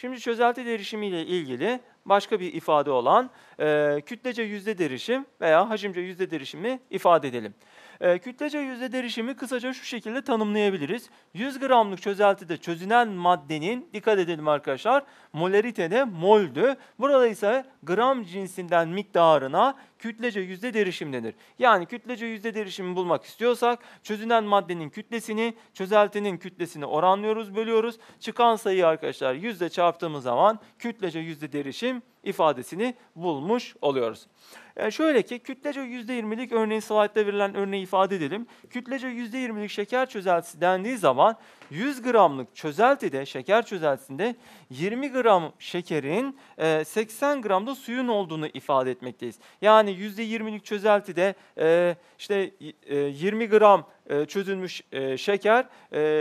Şimdi çözelti derişimi ile ilgili başka bir ifade olan e, kütlece yüzde derişim veya hacimce yüzde derişimi ifade edelim. E, kütlece yüzde derişimi kısaca şu şekilde tanımlayabiliriz. 100 gramlık çözeltide çözünen maddenin, dikkat edelim arkadaşlar, molaritede moldü. Burada ise gram cinsinden miktarına kütlece yüzde derişim denir. Yani kütlece yüzde derişimi bulmak istiyorsak çözünen maddenin kütlesini, çözeltinin kütlesini oranlıyoruz, bölüyoruz. Çıkan sayıyı arkadaşlar yüzde çarptığımız zaman kütlece yüzde derişim ifadesini bulmuş oluyoruz. Yani şöyle ki kütlece %20'lik örneğin slaytta verilen örneği ifade edelim. Kütlece %20'lik şeker çözeltisi dendiği zaman 100 gramlık çözeltide, şeker çözeltisinde 20 gram şekerin 80 gramda suyun olduğunu ifade etmekteyiz. Yani %20'lik çözeltide işte 20 gram çözülmüş şeker,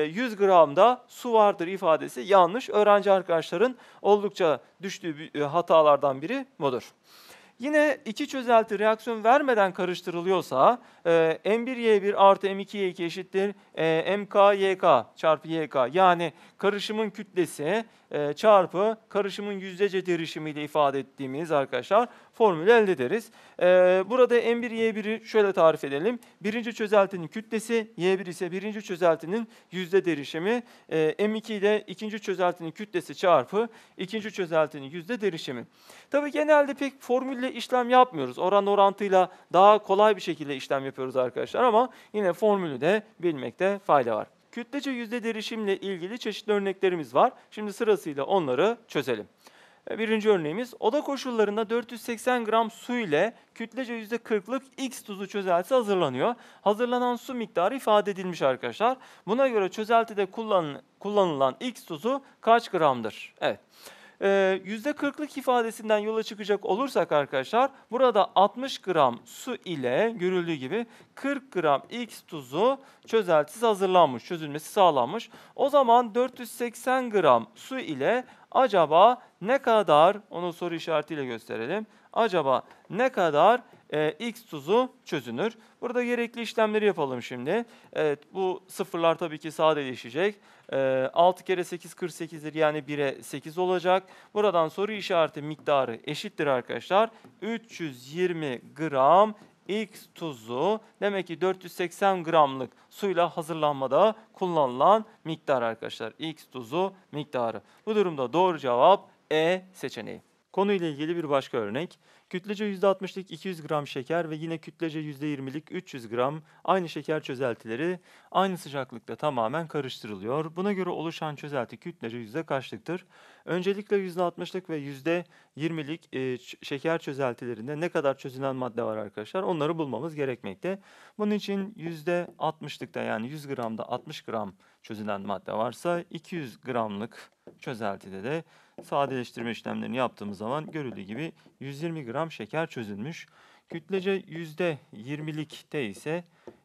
100 gramda su vardır ifadesi yanlış. Öğrenci arkadaşların oldukça düştüğü hatalardan biri budur. Yine iki çözelti reaksiyon vermeden karıştırılıyorsa e, M1Y1 artı M2Y2 eşittir e, MKYK çarpı YK. Yani karışımın kütlesi e, çarpı karışımın yüzdece derişimiyle ifade ettiğimiz arkadaşlar formülü elde ederiz. E, burada M1 Y1'i şöyle tarif edelim. Birinci çözeltinin kütlesi Y1 ise birinci çözeltinin yüzde derişimi. E, M2 ile ikinci çözeltinin kütlesi çarpı ikinci çözeltinin yüzde derişimi. Tabii genelde pek formülle işlem yapmıyoruz. Oran orantıyla daha kolay bir şekilde işlem yapıyoruz arkadaşlar ama yine formülü de bilmekte fayda var. Kütlece yüzde derişimle ilgili çeşitli örneklerimiz var. Şimdi sırasıyla onları çözelim. E, birinci örneğimiz oda koşullarında 480 gram su ile kütlece %40'lık X tuzu çözeltisi hazırlanıyor. Hazırlanan su miktarı ifade edilmiş arkadaşlar. Buna göre çözeltide kullanılan, kullanılan X tuzu kaç gramdır? Evet. %40'lık ifadesinden yola çıkacak olursak arkadaşlar burada 60 gram su ile görüldüğü gibi 40 gram X tuzu çözeltisiz hazırlanmış, çözülmesi sağlanmış. O zaman 480 gram su ile acaba ne kadar, onu soru işaretiyle gösterelim. Acaba ne kadar e, X tuzu çözünür? Burada gerekli işlemleri yapalım şimdi. Evet bu sıfırlar tabii ki sadeleşecek. E, 6 kere 8 48'dir yani 1'e 8 olacak. Buradan soru işareti miktarı eşittir arkadaşlar. 320 gram X tuzu demek ki 480 gramlık suyla hazırlanmada kullanılan miktar arkadaşlar. X tuzu miktarı. Bu durumda doğru cevap E seçeneği. Konuyla ilgili bir başka örnek. Kütlece %60'lık 200 gram şeker ve yine kütlece %20'lik 300 gram aynı şeker çözeltileri aynı sıcaklıkta tamamen karıştırılıyor. Buna göre oluşan çözelti kütlece yüzde kaçlıktır? Öncelikle %60'lık ve %20'lik e, şeker çözeltilerinde ne kadar çözülen madde var arkadaşlar onları bulmamız gerekmekte. Bunun için %60'lıkta yani 100 gramda 60 gram çözülen madde varsa 200 gramlık çözeltide de sadeleştirme işlemlerini yaptığımız zaman görüldüğü gibi 120 gram şeker çözülmüş. Kütlece %20'likte ise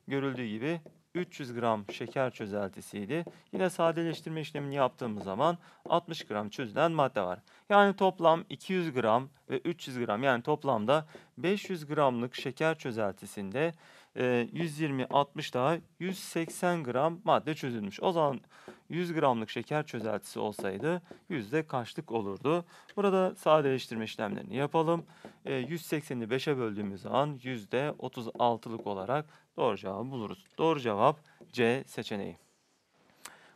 görüldüğü gibi 300 gram şeker çözeltisiydi. Yine sadeleştirme işlemini yaptığımız zaman 60 gram çözülen madde var. Yani toplam 200 gram ve 300 gram yani toplamda 500 gramlık şeker çözeltisinde 120, 60 daha 180 gram madde çözülmüş. O zaman 100 gramlık şeker çözeltisi olsaydı yüzde kaçlık olurdu? Burada sadeleştirme işlemlerini yapalım. 180'i 5'e böldüğümüz zaman yüzde 36'lık olarak doğru cevabı buluruz. Doğru cevap C seçeneği.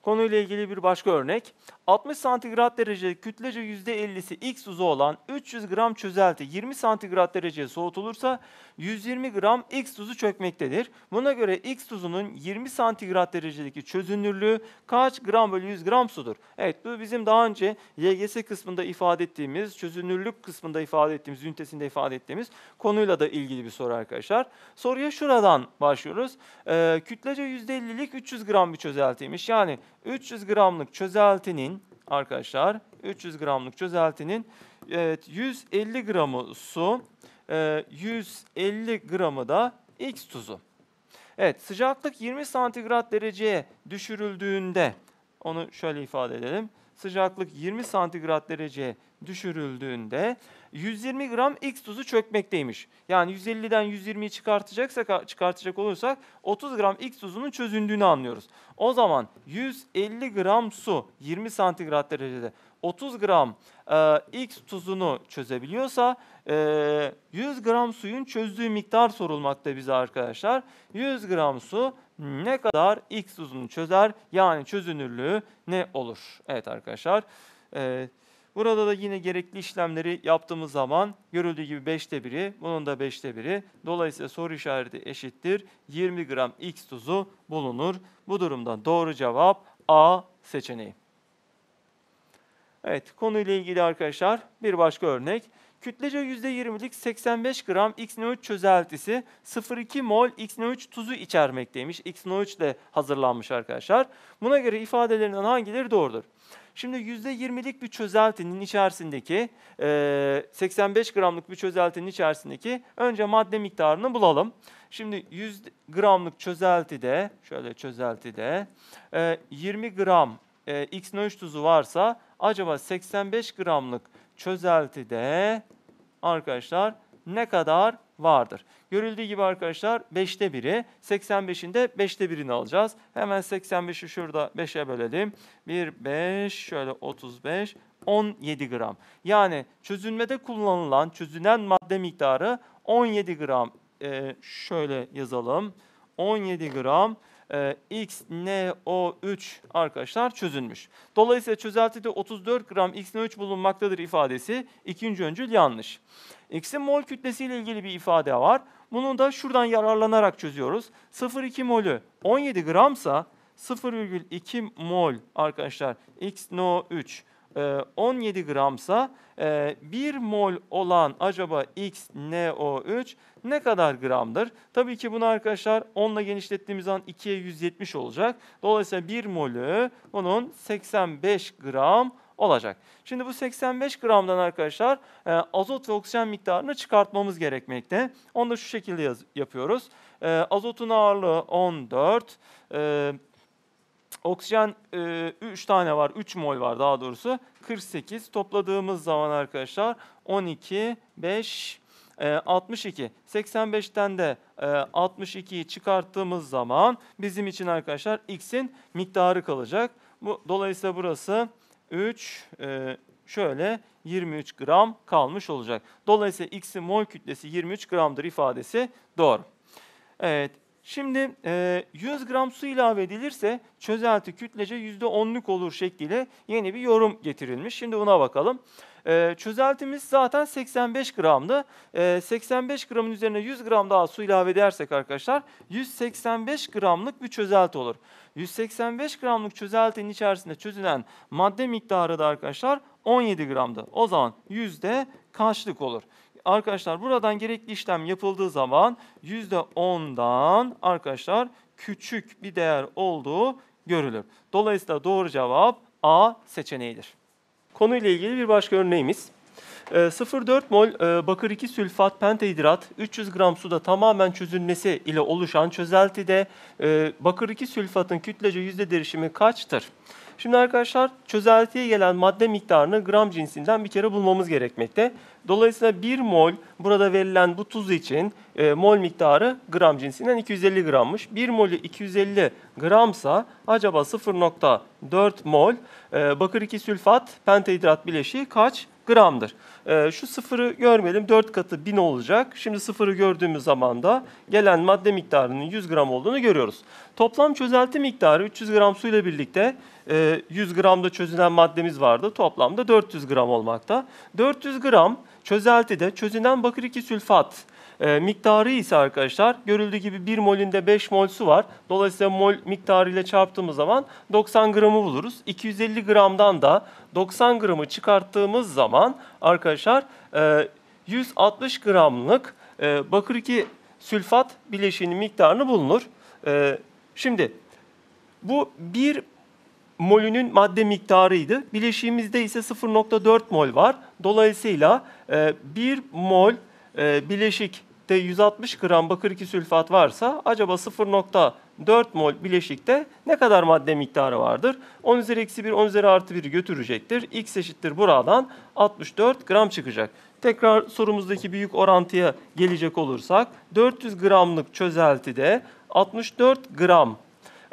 Konuyla ilgili bir başka örnek. 60 santigrat derece kütlece %50'si X tuzu olan 300 gram çözelti 20 santigrat dereceye soğutulursa 120 gram X tuzu çökmektedir. Buna göre X tuzunun 20 santigrat derecedeki çözünürlüğü kaç gram bölü 100 gram sudur? Evet bu bizim daha önce YGS kısmında ifade ettiğimiz, çözünürlük kısmında ifade ettiğimiz, ünitesinde ifade ettiğimiz konuyla da ilgili bir soru arkadaşlar. Soruya şuradan başlıyoruz. Ee, kütlece %50'lik 300 gram bir çözeltiymiş. Yani 300 gramlık çözeltinin arkadaşlar 300 gramlık çözeltinin evet 150 gramı su, 150 e, gramı da X tuzu. Evet sıcaklık 20 santigrat dereceye düşürüldüğünde onu şöyle ifade edelim. Sıcaklık 20 santigrat dereceye düşürüldüğünde 120 gram X tuzu çökmekteymiş. Yani 150'den 120'yi çıkartacaksak çıkartacak olursak 30 gram X tuzunun çözündüğünü anlıyoruz. O zaman 150 gram su 20 santigrat derecede 30 gram e, X tuzunu çözebiliyorsa e, 100 gram suyun çözdüğü miktar sorulmakta bize arkadaşlar. 100 gram su ne kadar X tuzunu çözer? Yani çözünürlüğü ne olur? Evet arkadaşlar. E, burada da yine gerekli işlemleri yaptığımız zaman görüldüğü gibi 5'te 1'i, bunun da 5'te 1'i. Dolayısıyla soru işareti eşittir. 20 gram X tuzu bulunur. Bu durumda doğru cevap A seçeneği. Evet, konuyla ilgili arkadaşlar bir başka örnek. Kütlece %20'lik 85 gram XNO3 çözeltisi 0,2 mol XNO3 tuzu içermekteymiş. XNO3 ile hazırlanmış arkadaşlar. Buna göre ifadelerinden hangileri doğrudur? Şimdi %20'lik bir çözeltinin içerisindeki e, 85 gramlık bir çözeltinin içerisindeki önce madde miktarını bulalım. Şimdi 100 gramlık çözeltide, şöyle çözeltide e, 20 gram e, X-NO3 tuzu varsa acaba 85 gramlık çözeltide arkadaşlar ne kadar vardır? Görüldüğü gibi arkadaşlar 5'te 1'i 85'in de 5'te 1'ini alacağız. Hemen 85'i şurada 5'e bölelim. 1, 5, şöyle 35, 17 gram. Yani çözünmede kullanılan çözünen madde miktarı 17 gram. Ee, şöyle yazalım. 17 gram e, XNO3 arkadaşlar çözülmüş. Dolayısıyla çözeltide 34 gram XNO3 bulunmaktadır ifadesi ikinci öncül yanlış. X'in mol kütlesiyle ilgili bir ifade var. Bunu da şuradan yararlanarak çözüyoruz. 0,2 molü 17 gramsa 0,2 mol arkadaşlar XNO3 17 gramsa 1 mol olan acaba XNO3 ne kadar gramdır? Tabii ki bunu arkadaşlar 10 ile genişlettiğimiz zaman 2'ye 170 olacak. Dolayısıyla 1 molü bunun 85 gram olacak. Şimdi bu 85 gramdan arkadaşlar e, azot ve oksijen miktarını çıkartmamız gerekmekte. Onu da şu şekilde yaz, yapıyoruz. E, azotun ağırlığı 14, e, oksijen e, 3 tane var, 3 mol var daha doğrusu. 48 topladığımız zaman arkadaşlar 12, 5, 62. 85'ten de 62'yi çıkarttığımız zaman bizim için arkadaşlar x'in miktarı kalacak. Bu dolayısıyla burası 3 e, şöyle 23 gram kalmış olacak. Dolayısıyla x'in mol kütlesi 23 gramdır ifadesi doğru. Evet. Şimdi e, 100 gram su ilave edilirse çözelti kütlece %10'luk olur şekliyle yeni bir yorum getirilmiş. Şimdi buna bakalım. E, çözeltimiz zaten 85 gramdı. E, 85 gramın üzerine 100 gram daha su ilave edersek arkadaşlar 185 gramlık bir çözelti olur. 185 gramlık çözeltinin içerisinde çözülen madde miktarı da arkadaşlar 17 gramdı. O zaman yüzde kaçlık olur? Arkadaşlar buradan gerekli işlem yapıldığı zaman %10'dan arkadaşlar küçük bir değer olduğu görülür. Dolayısıyla doğru cevap A seçeneğidir. Konuyla ilgili bir başka örneğimiz. 0,4 ee, mol e, bakır 2 sülfat pentahidrat 300 gram suda tamamen çözülmesi ile oluşan çözeltide e, bakır 2 sülfatın kütlece yüzde derişimi kaçtır? Şimdi arkadaşlar çözeltiye gelen madde miktarını gram cinsinden bir kere bulmamız gerekmekte. Dolayısıyla 1 mol burada verilen bu tuz için e, mol miktarı gram cinsinden 250 grammış. 1 molü 250 gramsa acaba 0.4 mol e, bakır 2 sülfat pentahidrat bileşiği kaç gramdır? E, şu sıfırı görmeyelim 4 katı 1000 olacak. Şimdi sıfırı gördüğümüz zaman da gelen madde miktarının 100 gram olduğunu görüyoruz. Toplam çözelti miktarı 300 gram suyla birlikte 100 gramda çözülen maddemiz vardı. Toplamda 400 gram olmakta. 400 gram çözeltide çözünen bakır 2 sülfat e, miktarı ise arkadaşlar görüldüğü gibi 1 molünde 5 mol su var. Dolayısıyla mol miktarı ile çarptığımız zaman 90 gramı buluruz. 250 gramdan da 90 gramı çıkarttığımız zaman arkadaşlar e, 160 gramlık e, bakır 2 sülfat bileşiğinin miktarını bulunur. E, şimdi bu 1 molünün madde miktarıydı. Bileşiğimizde ise 0.4 mol var. Dolayısıyla 1 e, mol e, bileşikte 160 gram bakır 2 sülfat varsa acaba 0.4 mol bileşikte ne kadar madde miktarı vardır? 10 üzeri eksi 1, 10 üzeri artı 1'i götürecektir. X eşittir buradan 64 gram çıkacak. Tekrar sorumuzdaki büyük orantıya gelecek olursak 400 gramlık çözeltide 64 gram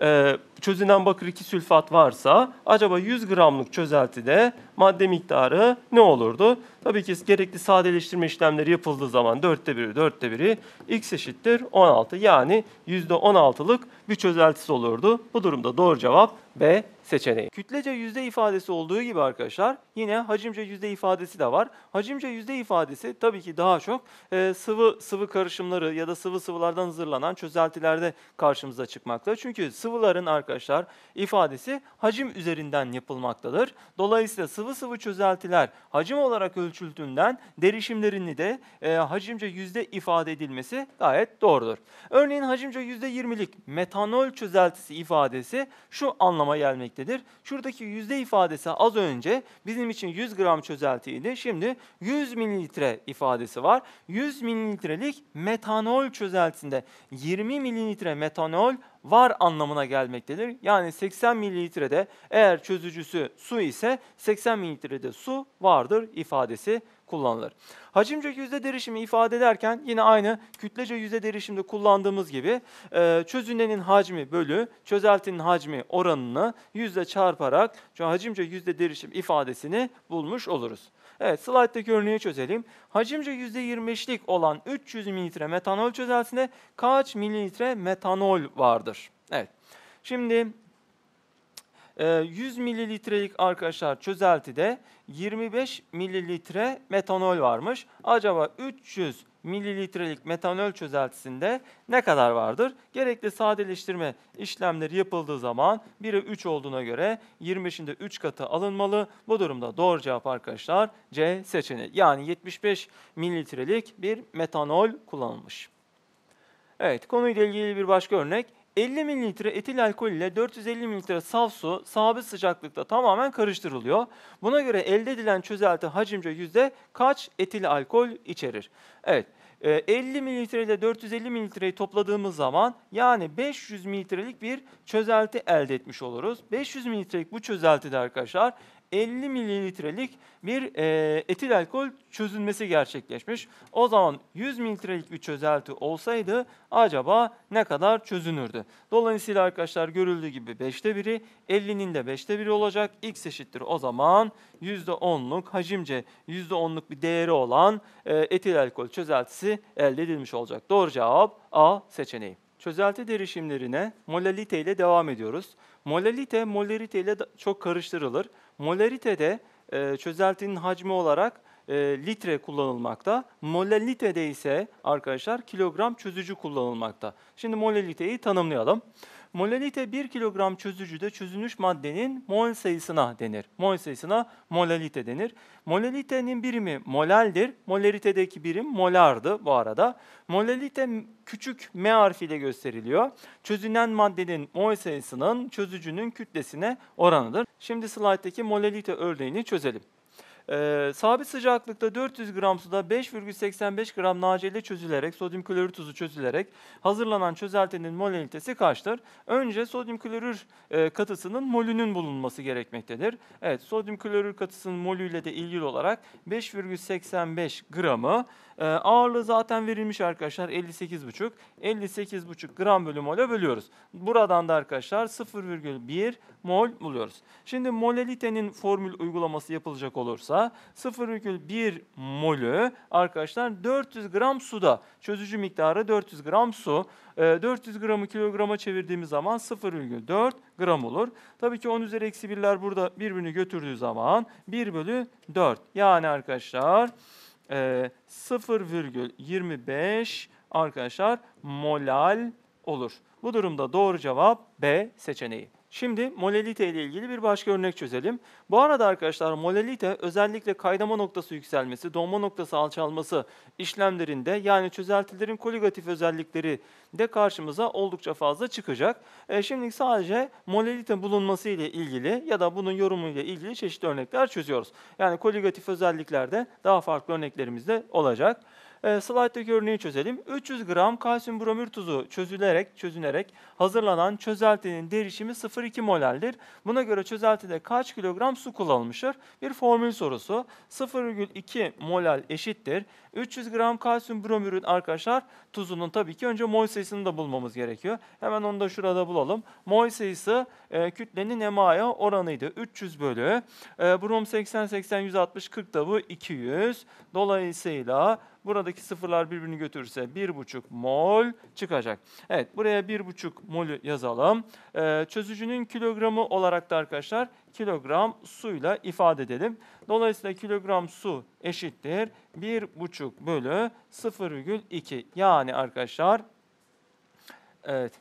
e, çözünen bakır 2 sülfat varsa acaba 100 gramlık çözeltide madde miktarı ne olurdu? Tabii ki gerekli sadeleştirme işlemleri yapıldığı zaman dörtte biri, dörtte biri x eşittir 16. Yani %16'lık bir çözeltisi olurdu. Bu durumda doğru cevap B seçeneği. Kütlece yüzde ifadesi olduğu gibi arkadaşlar yine hacimce yüzde ifadesi de var. Hacimce yüzde ifadesi tabii ki daha çok e, sıvı sıvı karışımları ya da sıvı sıvılardan hazırlanan çözeltilerde karşımıza çıkmakta. Çünkü sıvıların arkadaşlar ifadesi hacim üzerinden yapılmaktadır. Dolayısıyla sıvı sıvı çözeltiler hacim olarak ölçüldüğünden derişimlerini de e, hacimce yüzde ifade edilmesi gayet doğrudur. Örneğin hacimce yüzde yirmilik metanol çözeltisi ifadesi şu anlama gelmektedir. Şuradaki yüzde ifadesi az önce bizim için 100 gram çözeltiydi. Şimdi 100 mililitre ifadesi var. 100 mililitrelik metanol çözeltisinde 20 mililitre metanol var anlamına gelmektedir. Yani 80 mililitrede eğer çözücüsü su ise 80 mililitrede su vardır ifadesi kullanılır. Hacimce yüzde derişimi ifade ederken yine aynı kütlece yüzde derişimde kullandığımız gibi e, çözünenin hacmi bölü çözeltinin hacmi oranını yüzde çarparak hacimce yüzde derişim ifadesini bulmuş oluruz. Evet slayttaki örneği çözelim. Hacimce %25'lik olan 300 mililitre metanol çözeltisinde kaç mililitre metanol vardır? Evet. Şimdi 100 mililitrelik arkadaşlar çözeltide 25 mililitre metanol varmış. Acaba 300 mililitrelik metanol çözeltisinde ne kadar vardır? Gerekli sadeleştirme işlemleri yapıldığı zaman 1'e 3 olduğuna göre 25'inde 3 katı alınmalı. Bu durumda doğru cevap arkadaşlar C seçeneği. Yani 75 mililitrelik bir metanol kullanılmış. Evet konuyla ilgili bir başka örnek. 50 mililitre etil alkol ile 450 mililitre saf su sabit sıcaklıkta tamamen karıştırılıyor. Buna göre elde edilen çözelti hacimce yüzde kaç etil alkol içerir? Evet. 50 mililitre ile 450 mililitreyi topladığımız zaman yani 500 mililitrelik bir çözelti elde etmiş oluruz. 500 mililitrelik bu çözeltide arkadaşlar 50 mililitrelik bir e, etil alkol çözülmesi gerçekleşmiş. O zaman 100 mililitrelik bir çözelti olsaydı acaba ne kadar çözünürdü? Dolayısıyla arkadaşlar görüldüğü gibi 5'te 1'i 50'nin de 5'te 1'i olacak. X eşittir o zaman %10'luk hacimce %10'luk bir değeri olan e, etil alkol çözeltisi elde edilmiş olacak. Doğru cevap A seçeneği. Çözelti derişimlerine molalite ile devam ediyoruz. Molalite, molarite ile çok karıştırılır. Molaritede e, çözeltinin hacmi olarak e, litre kullanılmakta. Molalitede ise arkadaşlar kilogram çözücü kullanılmakta. Şimdi molaliteyi tanımlayalım. Molalite 1 kilogram çözücüde çözünmüş maddenin mol sayısına denir. Mol sayısına molalite denir. Molalitenin birimi molaldir. Molaritedeki birim molardı bu arada. Molalite küçük m harfiyle gösteriliyor. Çözünen maddenin mol sayısının çözücünün kütlesine oranıdır. Şimdi slayttaki molalite örneğini çözelim. Ee, sabit sıcaklıkta 400 gram suda 5,85 gram NaCl çözülerek, sodyum klorür tuzu çözülerek hazırlanan çözeltinin molalitesi kaçtır? Önce sodyum klorür e, katısının molünün bulunması gerekmektedir. Evet, sodyum klorür katısının molüyle de ilgili olarak 5,85 gramı e, ağırlığı zaten verilmiş arkadaşlar 58,5. 58,5 gram bölü mole bölüyoruz. Buradan da arkadaşlar 0,1 mol buluyoruz. Şimdi molalitenin formül uygulaması yapılacak olursa 0,1 molü arkadaşlar 400 gram suda çözücü miktarı 400 gram su. 400 gramı kilograma çevirdiğimiz zaman 0,4 gram olur. Tabii ki 10 üzeri eksi 1'ler burada birbirini götürdüğü zaman 1 bölü 4. Yani arkadaşlar 0,25 arkadaşlar molal olur. Bu durumda doğru cevap B seçeneği. Şimdi molalite ile ilgili bir başka örnek çözelim. Bu arada arkadaşlar molalite özellikle kaynama noktası yükselmesi, donma noktası alçalması işlemlerinde yani çözeltilerin koligatif özellikleri de karşımıza oldukça fazla çıkacak. E, şimdi sadece molalite bulunması ile ilgili ya da bunun yorumu ile ilgili çeşitli örnekler çözüyoruz. Yani koligatif özelliklerde daha farklı örneklerimiz de olacak. E, slide'daki örneği çözelim. 300 gram kalsiyum bromür tuzu çözülerek, çözünerek hazırlanan çözeltinin derişimi 0,2 molaldir. Buna göre çözeltide kaç kilogram su kullanılmıştır? Bir formül sorusu. 0,2 molal eşittir. 300 gram kalsiyum bromürün arkadaşlar tuzunun tabii ki önce mol sayısını da bulmamız gerekiyor. Hemen onu da şurada bulalım. Mol sayısı e, kütlenin emaya oranıydı. 300 bölü. E, brom 80, 80, 160, 40 da bu 200. Dolayısıyla buradaki sıfırlar birbirini götürürse 1,5 mol çıkacak. Evet buraya 1,5 molü yazalım. E, çözücünün kilogramı olarak da arkadaşlar kilogram suyla ifade edelim. Dolayısıyla kilogram su eşittir 1,5 bölü 0,2. Yani arkadaşlar evet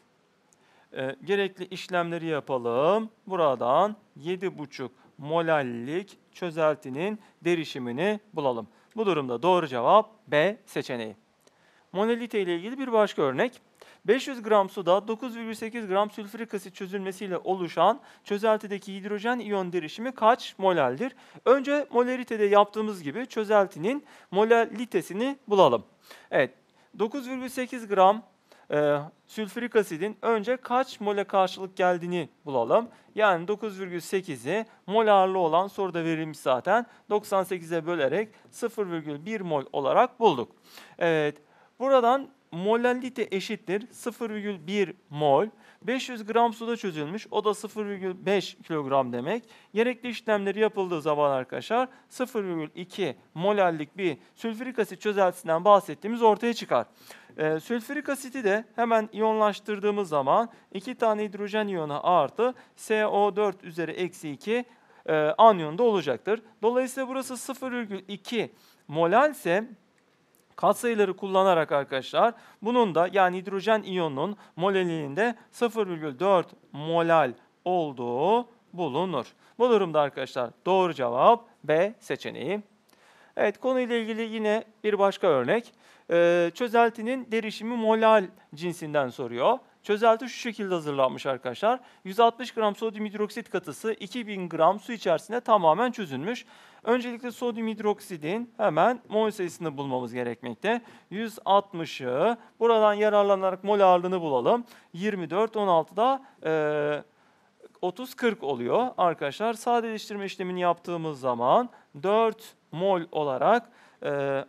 e, gerekli işlemleri yapalım. Buradan 7,5 molallik çözeltinin derişimini bulalım. Bu durumda doğru cevap B seçeneği. Molalite ile ilgili bir başka örnek. 500 gram suda 9,8 gram sülfürik asit çözülmesiyle oluşan çözeltideki hidrojen iyon derişimi kaç molaldir? Önce molaritede yaptığımız gibi çözeltinin molalitesini bulalım. Evet, 9,8 gram e, sülfürik asidin önce kaç mole karşılık geldiğini bulalım. Yani 9,8'i molarlı olan soruda verilmiş zaten 98'e bölerek 0,1 mol olarak bulduk. Evet, buradan molalite eşittir 0,1 mol. 500 gram suda çözülmüş. O da 0,5 kilogram demek. Gerekli işlemleri yapıldığı zaman arkadaşlar 0,2 molallik bir sülfürik asit çözeltisinden bahsettiğimiz ortaya çıkar. E, sülfürik asiti de hemen iyonlaştırdığımız zaman 2 tane hidrojen iyonu artı CO4 üzeri eksi 2 e, anyonda olacaktır. Dolayısıyla burası 0,2 molal ise katsayıları kullanarak arkadaşlar bunun da yani hidrojen iyonunun molalinde 0,4 molal olduğu bulunur. Bu durumda arkadaşlar doğru cevap B seçeneği. Evet konuyla ilgili yine bir başka örnek. Ee, çözeltinin derişimi molal cinsinden soruyor. Çözelti şu şekilde hazırlanmış arkadaşlar. 160 gram sodyum hidroksit katısı 2000 gram su içerisinde tamamen çözülmüş. Öncelikle sodyum hidroksidin hemen mol sayısını bulmamız gerekmekte. 160'ı buradan yararlanarak mol ağırlığını bulalım. 24, 16'da e, 30-40 oluyor arkadaşlar. Sadeleştirme işlemini yaptığımız zaman 4 mol olarak e,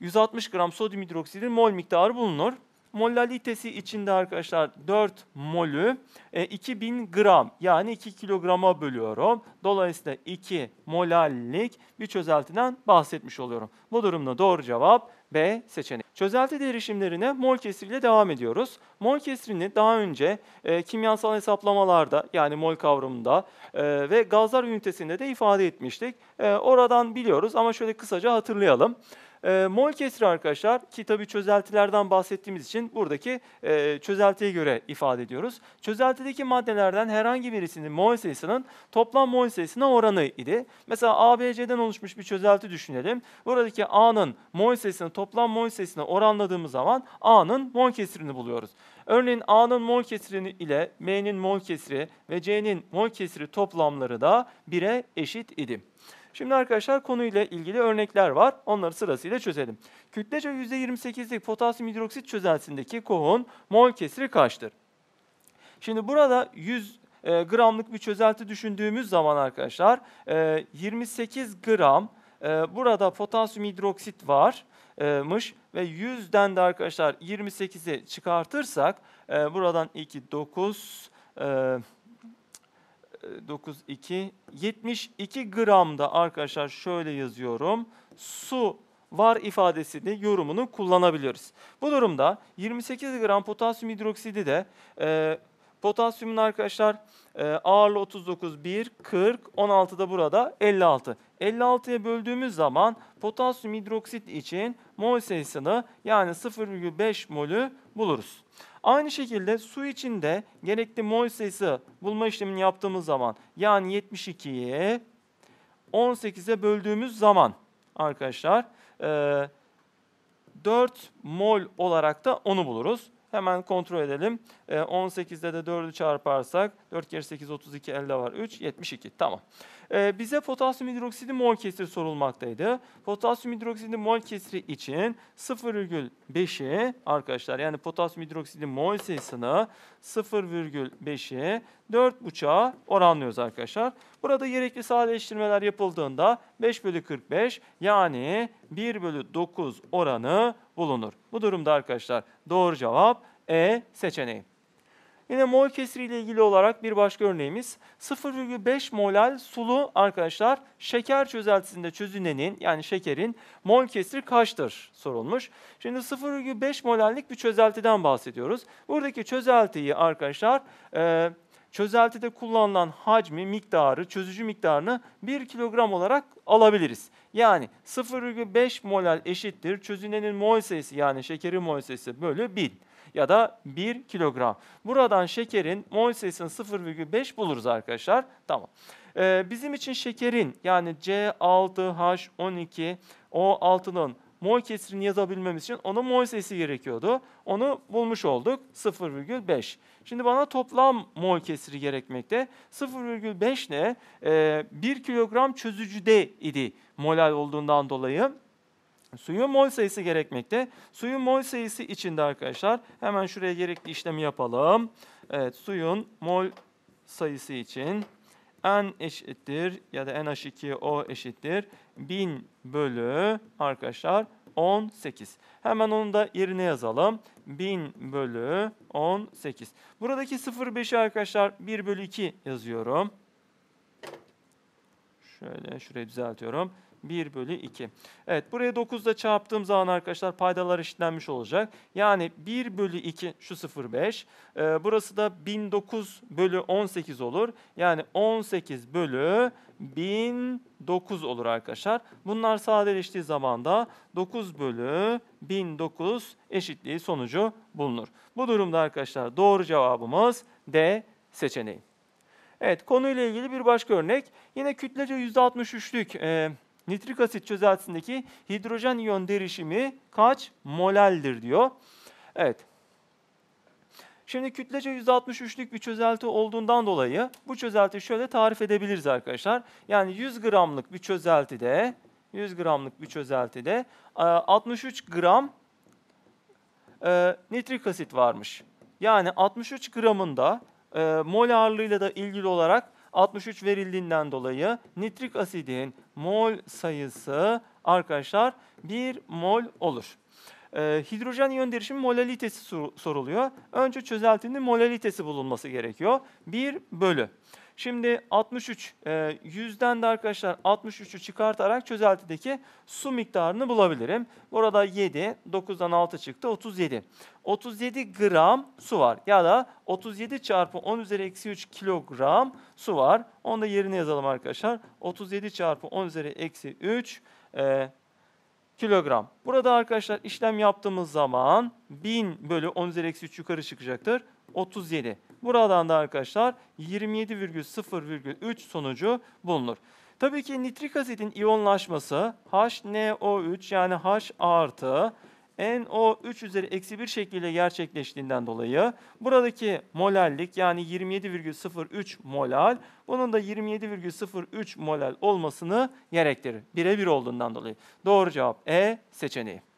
160 gram sodyum hidroksidin mol miktarı bulunur. Molalitesi içinde arkadaşlar 4 molü e, 2000 gram yani 2 kilograma bölüyorum. Dolayısıyla 2 molallik bir çözeltiden bahsetmiş oluyorum. Bu durumda doğru cevap B seçeneği. Çözelti derişimlerine mol kesiriyle devam ediyoruz. Mol kesirini daha önce e, kimyasal hesaplamalarda yani mol kavramında e, ve gazlar ünitesinde de ifade etmiştik. E, oradan biliyoruz ama şöyle kısaca hatırlayalım. E, mol kesri arkadaşlar ki tabii çözeltilerden bahsettiğimiz için buradaki e, çözeltiye göre ifade ediyoruz. Çözeltideki maddelerden herhangi birisinin mol sayısının toplam mol sayısına oranı idi. Mesela ABC'den oluşmuş bir çözelti düşünelim. Buradaki A'nın mol sayısını toplam mol sayısına oranladığımız zaman A'nın mol kesirini buluyoruz. Örneğin A'nın mol kesiri ile M'nin mol kesiri ve C'nin mol kesiri toplamları da 1'e eşit idi. Şimdi arkadaşlar konuyla ilgili örnekler var. Onları sırasıyla çözelim. Kütlece %28'lik potasyum hidroksit çözeltisindeki kohun mol kesiri kaçtır? Şimdi burada 100 e, gramlık bir çözelti düşündüğümüz zaman arkadaşlar e, 28 gram e, burada potasyum hidroksit varmış ve 100'den de arkadaşlar 28'i çıkartırsak e, buradan 2, 9, e, 9, 2, 72 gramda arkadaşlar şöyle yazıyorum. Su var ifadesini yorumunu kullanabiliyoruz. Bu durumda 28 gram potasyum hidroksidi de e, potasyumun arkadaşlar e, ağırlığı 39, 1, 40, 16 da burada 56. 56'ya böldüğümüz zaman potasyum hidroksit için mol sayısını yani 0,5 molü buluruz. Aynı şekilde su içinde gerekli mol sayısı bulma işlemini yaptığımız zaman yani 72'yi 18'e böldüğümüz zaman arkadaşlar 4 mol olarak da onu buluruz. Hemen kontrol edelim. 18'de de 4'ü çarparsak 4 kere 8 32 elde var 3 72 tamam. Ee, bize potasyum hidroksidi mol kesiri sorulmaktaydı. Potasyum hidroksidi mol kesiri için 0,5'i arkadaşlar yani potasyum hidroksidi mol sayısını 0,5'i 4,5'a oranlıyoruz arkadaşlar. Burada gerekli sadeleştirmeler yapıldığında 5 bölü 45 yani 1 bölü 9 oranı bulunur. Bu durumda arkadaşlar doğru cevap E seçeneği. Yine mol kesiri ile ilgili olarak bir başka örneğimiz 0,5 molal sulu arkadaşlar şeker çözeltisinde çözünenin yani şekerin mol kesiri kaçtır sorulmuş. Şimdi 0,5 molallik bir çözeltiden bahsediyoruz. Buradaki çözeltiyi arkadaşlar e, çözeltide kullanılan hacmi, miktarı, çözücü miktarını 1 kilogram olarak alabiliriz. Yani 0,5 molal eşittir çözünenin mol sayısı yani şekerin mol sayısı bölü 1000 ya da 1 kilogram. Buradan şekerin mol sayısını 0,5 buluruz arkadaşlar. Tamam. Ee, bizim için şekerin yani C6H12 O6'nın mol kesirini yazabilmemiz için onun mol sayısı gerekiyordu. Onu bulmuş olduk 0,5. Şimdi bana toplam mol kesiri gerekmekte. 0,5 ne? Ee, 1 kilogram çözücüde idi molal olduğundan dolayı. Suyun mol sayısı gerekmekte. Suyun mol sayısı içinde arkadaşlar hemen şuraya gerekli işlemi yapalım. Evet suyun mol sayısı için n eşittir ya da NH2O eşittir 1000 bölü arkadaşlar 18. Hemen onu da yerine yazalım. 1000 bölü 18. Buradaki 0,5'i arkadaşlar 1 bölü 2 yazıyorum. Şöyle şurayı düzeltiyorum. 1 bölü 2. Evet buraya 9 ile çarptığım zaman arkadaşlar paydalar eşitlenmiş olacak. Yani 1 bölü 2 şu 0,5. Ee, burası da 1009 bölü 18 olur. Yani 18 bölü 1009 olur arkadaşlar. Bunlar sadeleştiği zaman da 9 bölü 1009 eşitliği sonucu bulunur. Bu durumda arkadaşlar doğru cevabımız D seçeneği. Evet konuyla ilgili bir başka örnek. Yine kütlece %63'lük e, nitrik asit çözeltisindeki hidrojen iyon derişimi kaç molaldir diyor. Evet. Şimdi kütlece %63'lük bir çözelti olduğundan dolayı bu çözeltiyi şöyle tarif edebiliriz arkadaşlar. Yani 100 gramlık bir çözeltide 100 gramlık bir çözeltide e, 63 gram e, nitrik asit varmış. Yani 63 gramında e, mol ağırlığıyla da ilgili olarak 63 verildiğinden dolayı nitrik asidin mol sayısı arkadaşlar 1 mol olur. Ee, hidrojen iyon derişimi molalitesi sor- soruluyor. Önce çözeltinin molalitesi bulunması gerekiyor. 1 bölü. Şimdi 63, e, 100'den de arkadaşlar 63'ü çıkartarak çözeltideki su miktarını bulabilirim. Burada 7, 9'dan 6 çıktı, 37. 37 gram su var ya da 37 çarpı 10 üzeri eksi 3 kilogram su var. Onu da yerine yazalım arkadaşlar. 37 çarpı 10 üzeri eksi 3 e, kilogram. Burada arkadaşlar işlem yaptığımız zaman 1000 bölü 10 üzeri eksi 3 yukarı çıkacaktır. 37. Buradan da arkadaşlar 27,0,3 sonucu bulunur. Tabii ki nitrik asitin iyonlaşması HNO3 yani H artı NO3 üzeri eksi 1 şekliyle gerçekleştiğinden dolayı buradaki molallik yani 27,03 molal bunun da 27,03 molal olmasını gerektirir. Birebir olduğundan dolayı. Doğru cevap E seçeneği.